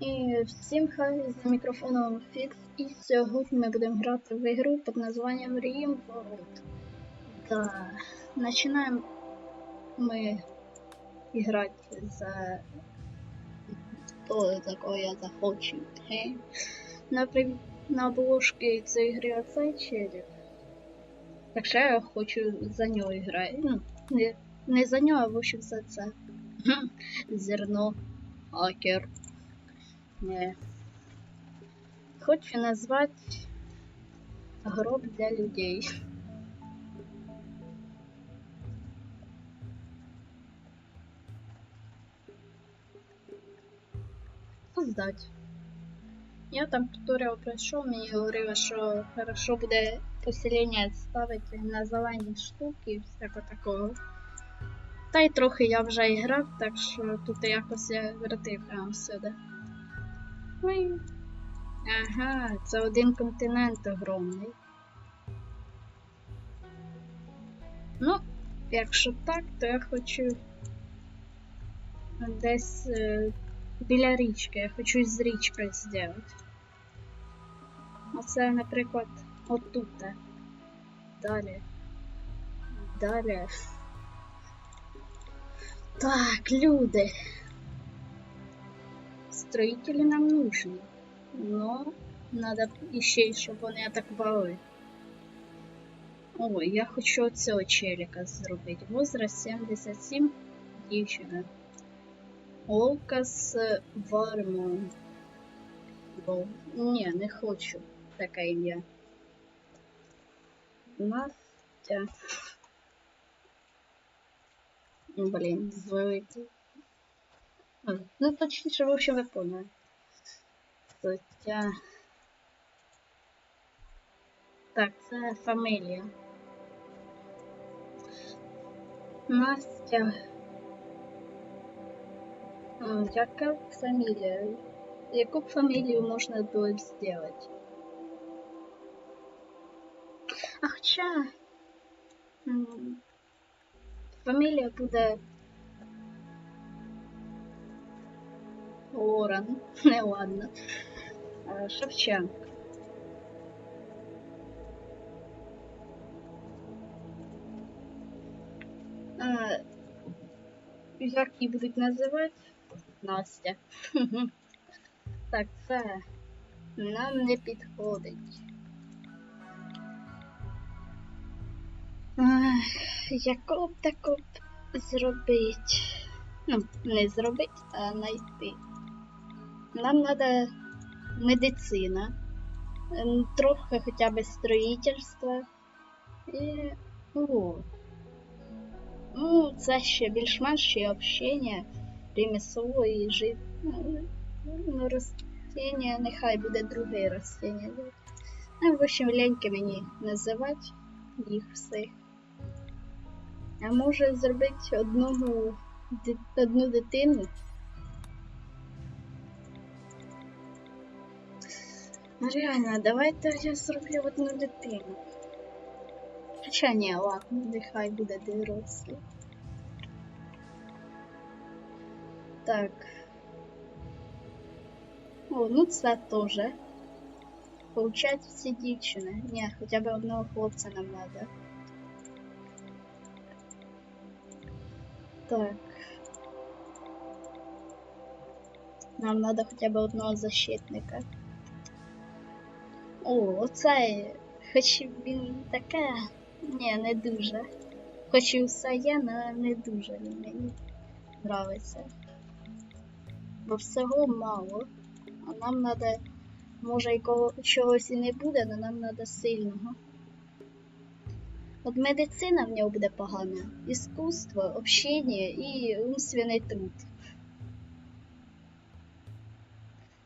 І всім хай за мікрофоном Фікс. І сьогодні ми будемо грати в ігру під названням Ream World. Да. Починаємо ми грати за то, за кого я захочу. Хе. На, при... на обложці цієї гри оцей челік. Так що я хочу за нього грати. Ну, не, не за нього, а в общем за це. Зерно. Акер. Не. Хочу назвати гроб для людей. Создать. Я там туторіал пройшов, мені говорили, що хорошо буде поселення ставити на зелені штуки і всяко такого. Та й трохи я вже і грав, так що тут якось я вертив прямо сюди. Ага, це один континент огромний. Ну, якщо так, то я хочу десь е, біля річки. Я хочу з річкою зробити. Оце, наприклад, отут. Далі. Далі. Так, люди. Строители нам нужны. Но надо еще, щоб вони атакували. Ой, я хочу оцього челіка зробити. Возраст 77, дівчина. Лукас Вармон. Бо... Ні, не хочу таке ім'я. Настя. Блін, звеликий. А, Ну, точніше, в общем, ви поняли. Хоча... Так, це фамілія. Настя. А, Яка фамілія? Яку б фамілію можна було б зробити? А хоча... м, Фамілія буде Лорен, не ладно. Е, Шевченко. Як її будуть називати? Настя. Так, це нам не підходить. Яку б таку б зробити? Ну, не зробити, а знайти. Нам треба медицина, ем, трохи хоча б строїтельства. І. О. Ну, це ще більш-менш ще общення, ремесло і жит. Ну, ну, ростіння, нехай буде друге ростіння. Ну, в общем, ляньки мені називати їх всіх. А може зробити одного одну дитину? Ну, Реально, давайте я зроблю одну дитину. Хоча ні, ладно, нехай буде дорослий. Так. О, ну це теж. Получать всі дівчини. Ні, хоча б одного хлопця нам треба. Так. Нам треба хоча б одного защитника. О, оце. Хоч він таке. Ні, не дуже. Хоч і все є, але не дуже мені нравиться. Бо всього мало. А нам треба, може і чогось і не буде, але нам треба сильного. От медицина в нього буде погана, іскусство, общення і умственний труд.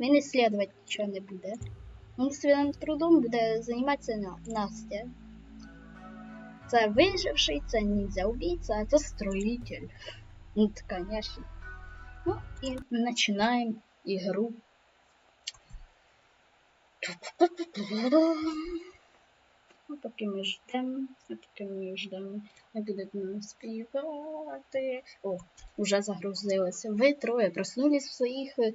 Він ісследувати нічого не буде. Умственним трудом буде займатися Настя. Це виживший, це ніндзя убийця, а це строитель. Ну, конечно. Ну и начинаем игру. Ну, поки ми ждемо, а поки ми ждемо, не будуть співати. О, уже загрузилося. Ви троє проснулись в своїх е,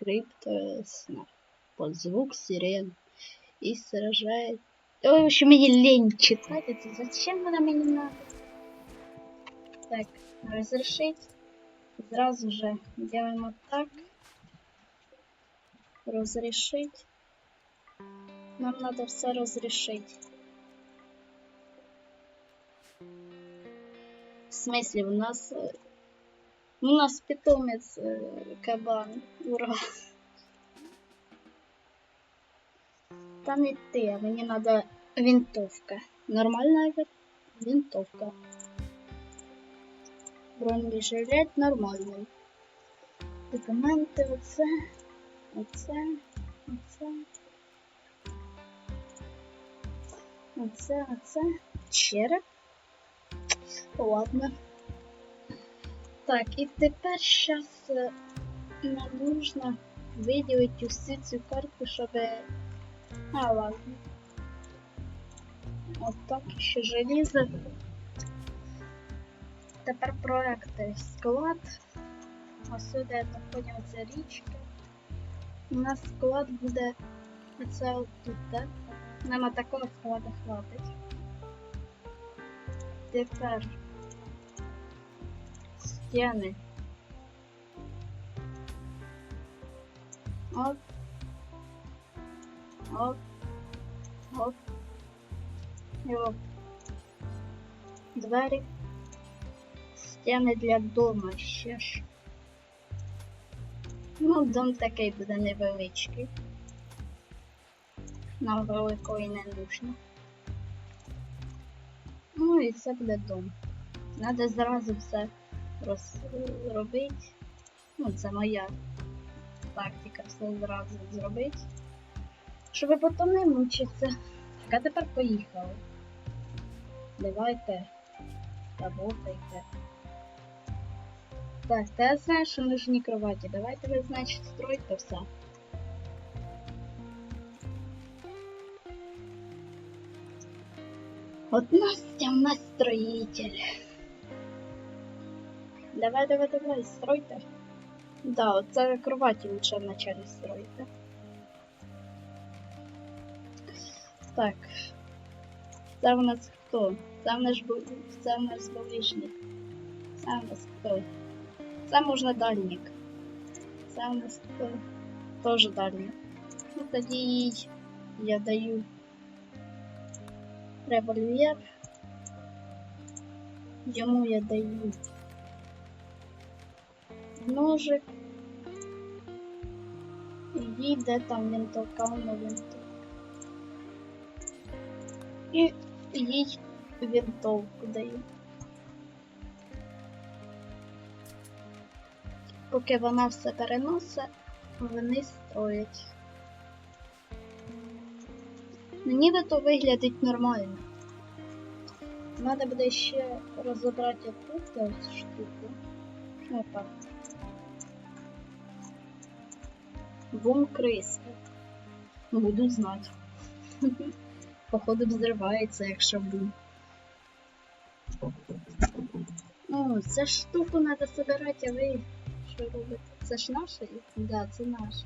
саркофагах криптосна под звук сирен и сражает. Ой, в общем, мне лень читать это. Зачем она мне надо? Так, разрешить. Сразу же делаем вот так. Разрешить. Нам надо все разрешить. В смысле, у нас... У нас питомец э, кабан. Ура! Та не ти, а мені надо винтовка. Нормальна ви- винтовка. Бронежилет нормальний. Документи, оце, оце, оце. Оце, оце. Череп. Ладно. Так, і тепер зараз нам нужно виділити усю цю карту, щоб. А, ладно. От так ще желізо. Тепер проекти склад. Ось сюди я так поняв, це. У нас склад буде оце отут, так? Нам такого складу хватить. Тепер стіни. Оп. Оп. Оп. І оп. Двері. Стіни для дому ще ж. Ну, дом такий буде невеличкий. Нам великої не нужно. Ну і це буде дом. Надо зразу все розробити. Ну, це моя тактика, все зразу зробити. Щоб потім не мучитися. Так, а тепер поїхали. Давайте. Работайте. Так, та я знаю, що нужні кроваті. Давайте ви, значить, стройте все. От Настя у нас строитель. Давай, давай, давай, стройте. Да, оце кроваті лучше вначале стройте. Так. Це в нас хто? Це в нас це в нас ближній. Це в нас хто? Це можна дальник. Це в нас хто? Тоже дальник. Ну тоді я даю револьвер. Йому я даю ножик. І де там винтовка, воно винтовка. І їй винтовку даю. Поки вона все переносить, вони строять. Ну, нібито виглядить нормально. Надо буде ще розібрати тут ось штуку. Ну Бум криска. Буду знати. Походу взривається, якщо бум. О, це штуку треба собирати, а ви що робите? Це ж наше? Да, це наше.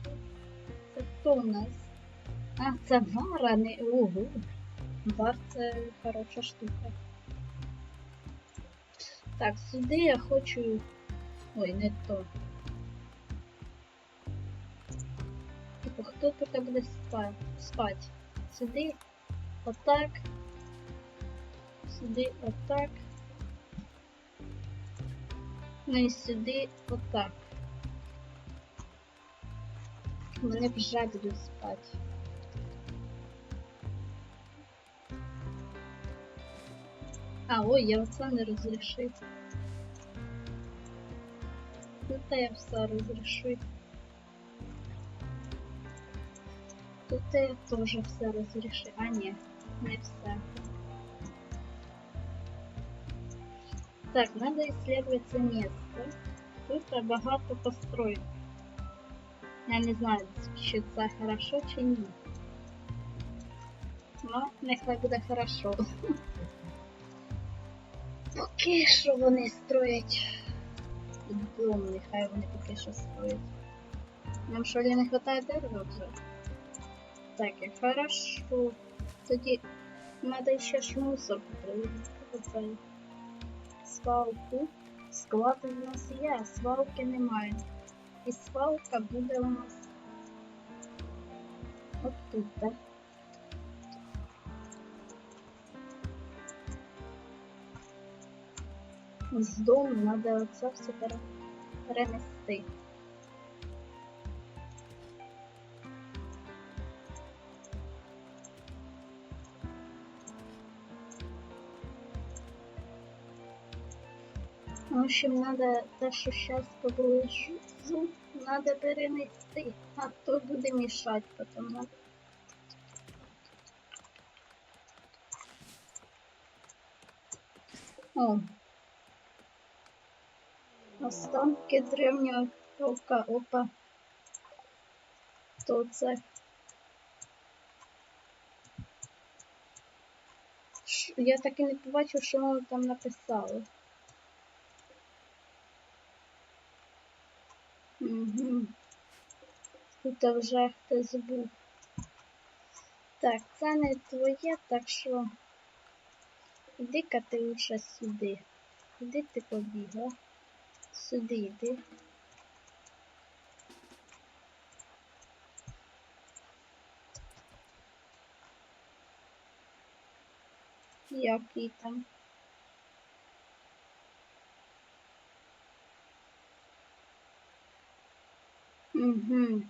Це хто у нас? А, це вара, не ого. Вар це хороша штука. Так, сюди я хочу. Ой, не то. Тут буде спати? спати? Сюди, отак. Сюди, отак. Ну і сюди, отак. Вони вже будуть спати. А, ой, я оце не розрішив. Тут я все розрішив. Тут я теж все розрішив. А ні, не все. Так, надо исследовать це место. Тут багато построек. Я не знаю, чи це хорошо, чи ні. Ну, нехай буде хорошо. Поки що вони строять дом, нехай вони поки що стоять. Нам що ли не вистачає дерева вже? Так, і хорошо. Тоді треба ще ж мусор. Свалку. Склад у нас є, свалки немає. І свалка буде у нас от тут, так? З дому треба оце все перенести. В общем, надо те, що зараз поближу, надо перенести, а то буде мішати потім. О. Останки древнього ока, опа. То це. Я так і не побачив, що вони там написали. Угу. Тут вже хтось був. Так, це не твоє, так що іди-ка ти лише сюди. Куди ти побігла? Сюди йди. Який там? Угу.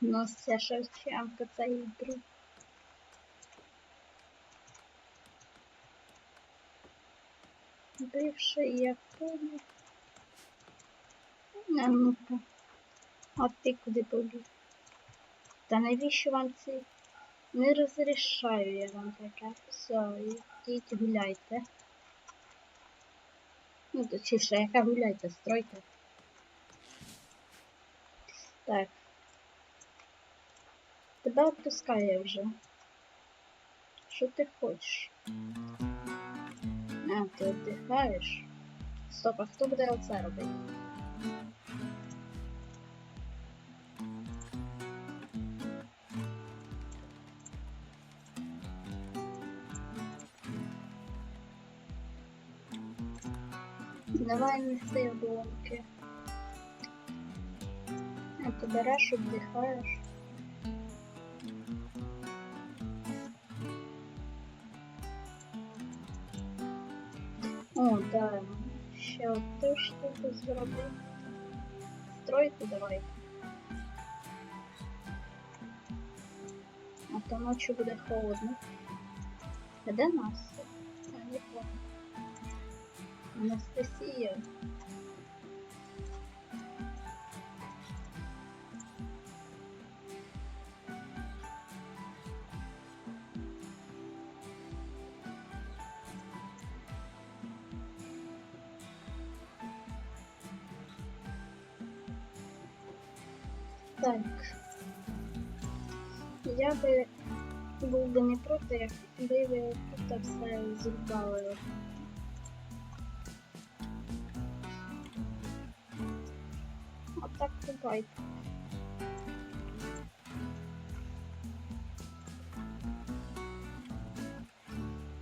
Настя Шевченко, це її друг. Бивший Японець. А ну-ка. А ти куди побіг? Та навіщо вам ці? Не розрішаю я вам таке. Все, йдіть гуляйте. Ну, точніше, яка гуляйте, стройте. Так. Тебе відпускає вже. Що ти хочеш? А, ти віддихаєш? Стоп, а хто буде оце робити? Давай неси обломки. А ти береш, віддихаєш. О, да. Ще одну штуку зробив. Стройку давай. А то ночі буде холодно. А де нас? Я не помню. Анастасія. Ви тут все зрубали. А так бувайте.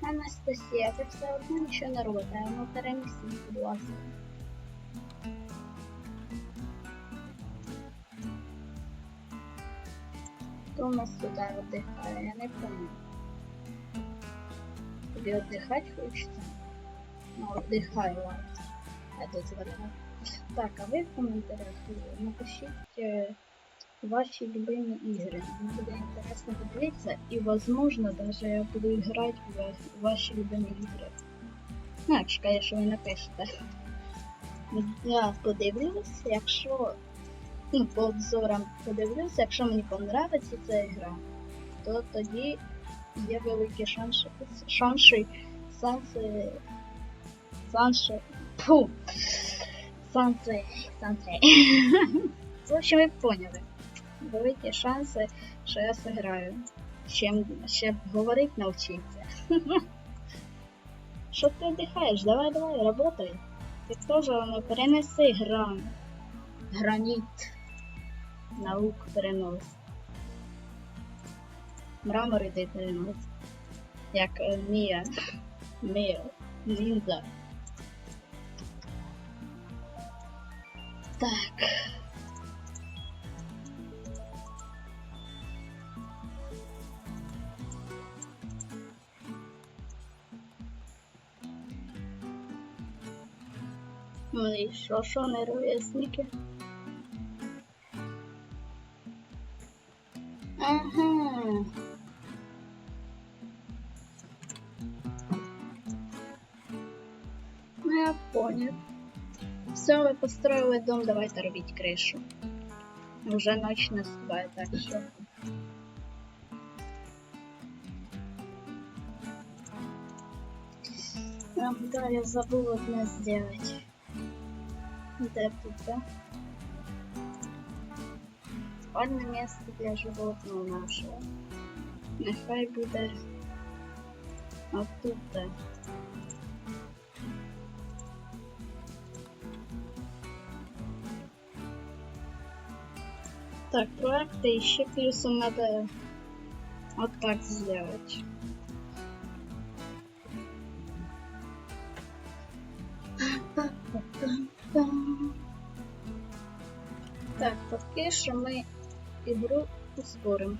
Анастасія, ви все одно нічого не робите, ну перемісніть, будь ласка. Хто у нас тут віддихає? Я не пам'ятаю. Тобі віддихати хочеться? Ну, віддихай, ладно. Я тут. Так, а ви в напишіть е, ваші любимі ігри. Мені буде інтересно подивитися і, возможно, даже я буду грати в ва- ваші любимі ігри. Ну, якщо, конечно, ви напишете. Я подивлюсь, якщо ну, по обзорам подивлюсь, якщо мені понравиться ця гра, то тоді є великі шанси, шанси, шанси, шанси, фу, шанси, шанси. В общем, ви поняли. Великі шанси, що я зіграю. Ще, ще говорити навчиться. Що ти дихаєш? Давай, давай, работай. Ти теж воно перенеси гран. Граніт. Наук перенос. Мрамор іди перенос. Як е, Мія. Мія. Лінза. Так. Ну і що, що не ровесники? Ага. построили дом, давайте робіть кришу. Уже ночь наступає, так що. А, да, я забыл одно сделать. Де тут, да? Спальне місце для животного нашого. Нехай буде отут. Так, проекты еще плюсом надо вот так сделать. Так, поки що ми ігру ускоримо.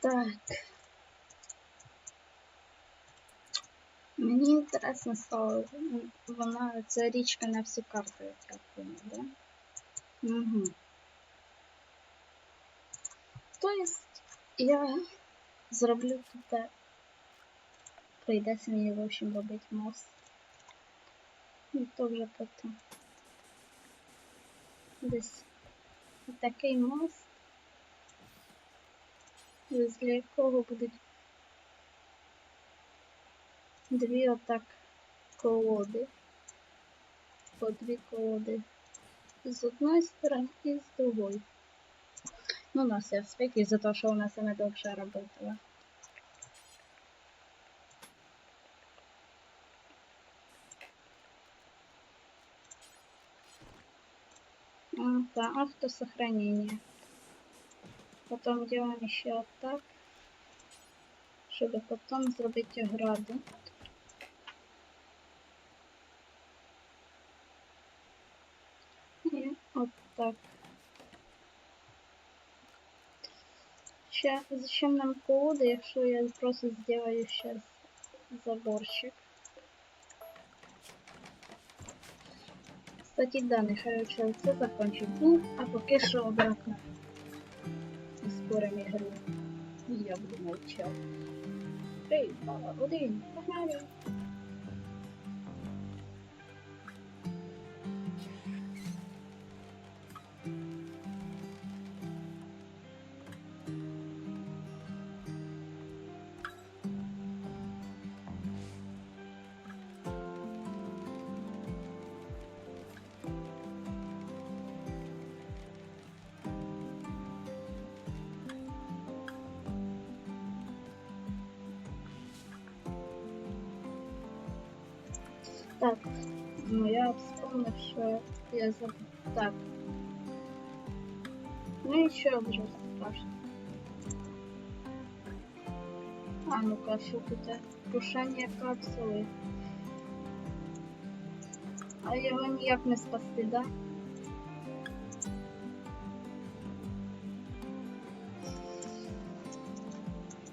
Так. Мені інтересно стало, м, вона це річка на всю карту, як я понял, да? Угу. Тобто я зроблю тут. Прийдеться мені, в общем, робити мост. І то вже потім. Десь такий мост. Для якого будуть дві отак колоди. По дві колоди. З одної сторони і з другої. Ну, у нас я спик із-за того, що вона саме довше работала. А, да, автосохранение. Потом делаем еще вот так, чтобы потом сделать ограду. И вот так. Ща, зачем нам колода, якщо я просто сделаю сейчас заборчик? Кстати, да, нехай все закончить. Ну, а поки що обратно. Ускорим ігру. І я буду мовчати. Три, два, один, погнали! Так, ну я вспомнил, что я забыл. Так. Ну еще уже страшно. А ну-ка, що тут? Крушення капсули. А його ніяк не спасти, да?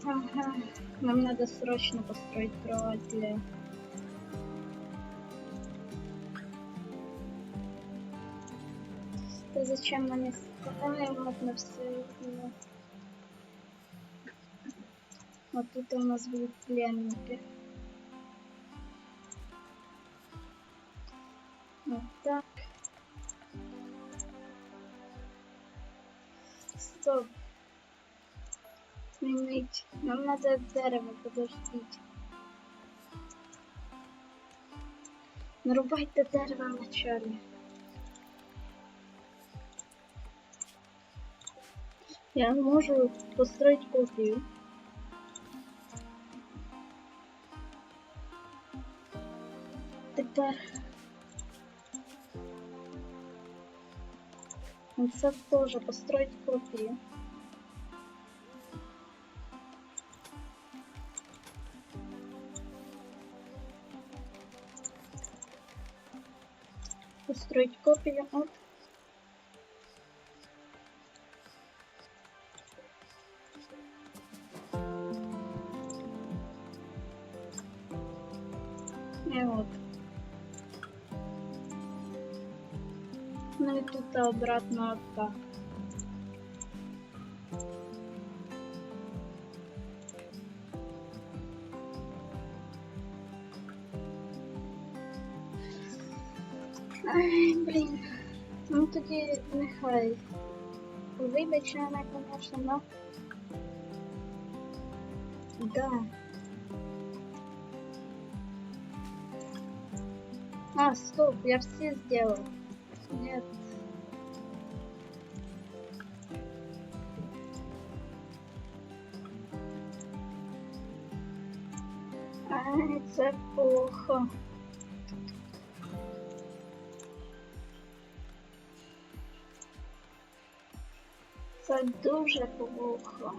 Ага. Нам надо срочно построить кровать для... зачем ставим вот все? Вот тут у нас будут пленники. Вот так. Стоп. Сменить. Нам надо дерево, подождите. Нарубайте дерево вначале. Я можу построить копию. Тепер це теж построить копію. Построить копию от И вот. Ну и тут обратно так. Ай, блін. Ну тоді нехай. Вибач мене, конечно, но... Да. А, стоп, я все сделал. Нет. Ай, це плохо. Це дуже плохо.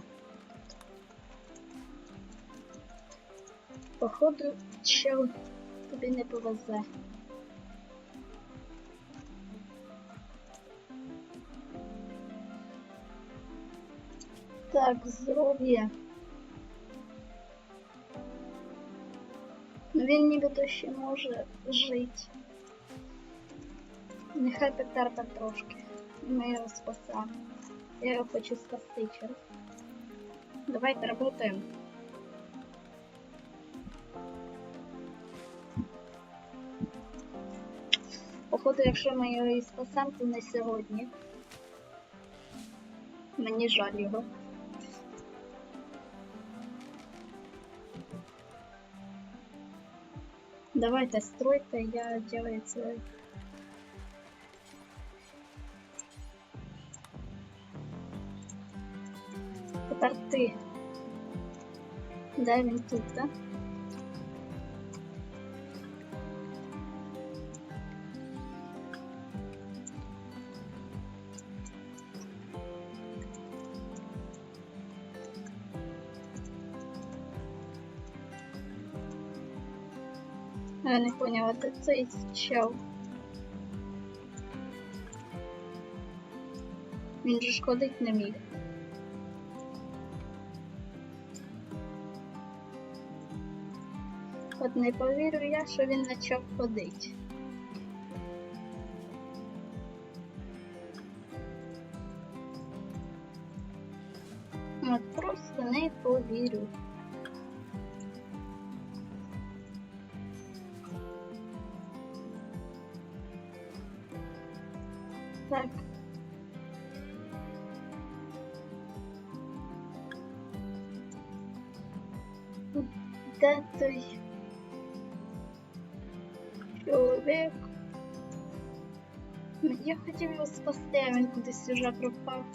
Походу, чел тобі не повезе. Так, здоров'я. Ну він нібито ще може жити. Нехай потерпе трошки. Ми його спасемо. Я його хочу спасти через. Давайте работаем. Походу, якщо ми його і спасемо, то не сьогодні. Мені жаль його. Давайте стройте, я делаю це. Тепер ти. Де він тут, так? Я не поняла, де цей чел. Він же ж ходить не міг. От не повірю я, що він почав ходити. От просто не повірю. Уже пропав.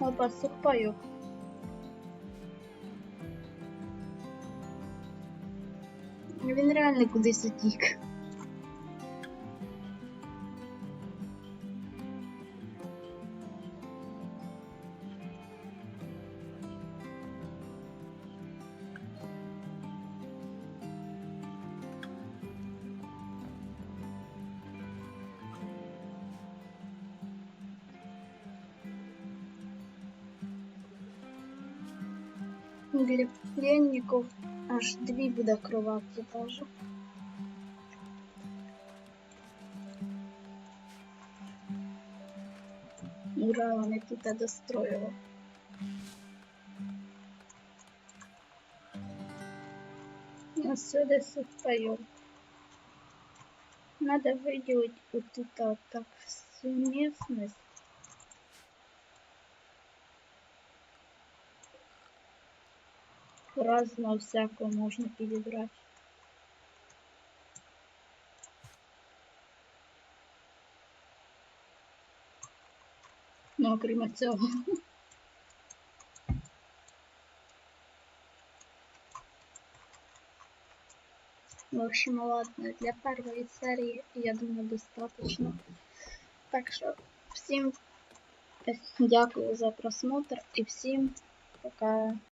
Опа, сухпайок. Він реально кудись утік. Буде кровати даже. Ура, вони тут достроїли. Ну, сюда встаем. Надо выделить вот вот так всю местность. Разно всяко можно перебрать. Ну, окрім цього. В общем, ладно, для первой серии, я думаю, достаточно. Так що всім дякую за просмотр і всім пока.